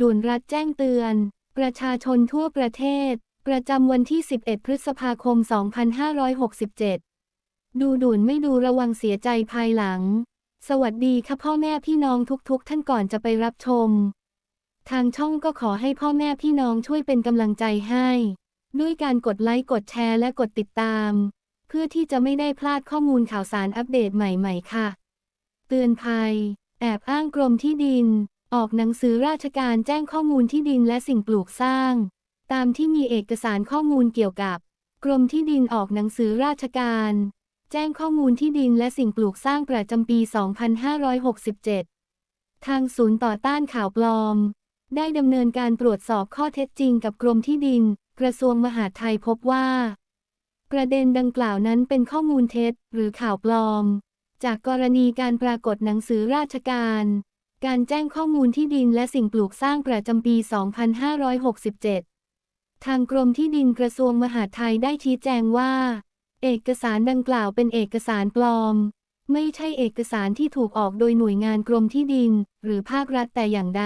ด่วนรัฐแจ้งเตือน ประชาชนทั่วประเทศ ประจำวันที่ 11 พฤษภาคม 2567 ดูด่วนไม่ดูระวังเสียใจภายหลัง สวัสดีค่ะพ่อแม่พี่น้องทุกๆ ท่านก่อนจะไปรับชม ทางช่องก็ขอให้พ่อแม่พี่น้องช่วยเป็นกำลังใจให้ ด้วยการกดไลค์กดแชร์และกดติดตาม เพื่อที่จะไม่ได้พลาดข้อมูลข่าวสารอัปเดตใหม่ ๆ ค่ะ เตือนภัย แอบอ้างกรมที่ดิน ออกหนังสือราชการแจ้งข้อมูลที่ดินและสิ่งปลูกสร้าง ตามที่มีเอกสารข้อมูลเกี่ยวกับ กรมที่ดินออกหนังสือราชการ แจ้งข้อมูลที่ดินและสิ่งปลูกสร้างประจำปี 2567 ทางศูนย์ต่อต้านข่าวปลอม ได้ดำเนินการตรวจสอบข้อเท็จจริงกับกรมที่ดิน กระทรวงมหาดไทยพบว่า ประเด็นดังกล่าวนั้นเป็นข้อมูลเท็จ หรือข่าวปลอม จากกรณีการปรากฏหนังสือราชการ การแจ้งข้อมูลที่ดินและสิ่งปลูกสร้างประจำปี 2567 ทางกรมที่ดินกระทรวงมหาดไทยได้ชี้แจงว่า เอกสารดังกล่าวเป็นเอกสารปลอม ไม่ใช่เอกสารที่ถูกออกโดยหน่วยงานกรมที่ดิน หรือภาครัฐแต่อย่างใด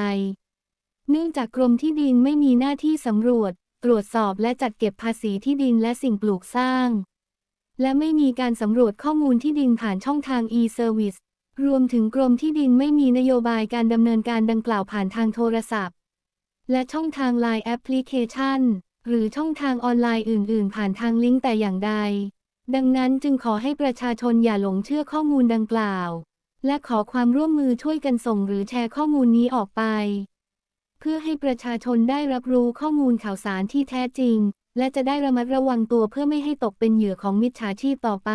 เนื่องจากกรมที่ดินไม่มีหน้าที่สำรวจ ตรวจสอบและจัดเก็บภาษีที่ดินและสิ่งปลูกสร้าง และไม่มีการสำรวจข้อมูลที่ดินผ่านช่องทาง e-service รวมถึงกรมที่ดินไม่มีนโยบายการดำเนินการดังกล่าวผ่านทางโทรศัพท์ และช่องทาง Line Application หรือช่องทางออนไลน์อื่น ๆ ผ่านทางลิงก์แต่อย่างใด ดังนั้นจึงขอให้ประชาชนอย่าหลงเชื่อข้อมูลดังกล่าว และขอความร่วมมือช่วยกันส่งหรือแชร์ข้อมูลนี้ออกไป เพื่อให้ประชาชนได้รับรู้ข้อมูลข่าวสารที่แท้จริง และจะได้ระมัดระวังตัวเพื่อไม่ให้ตกเป็นเหยื่อของมิจฉาชีพต่อไป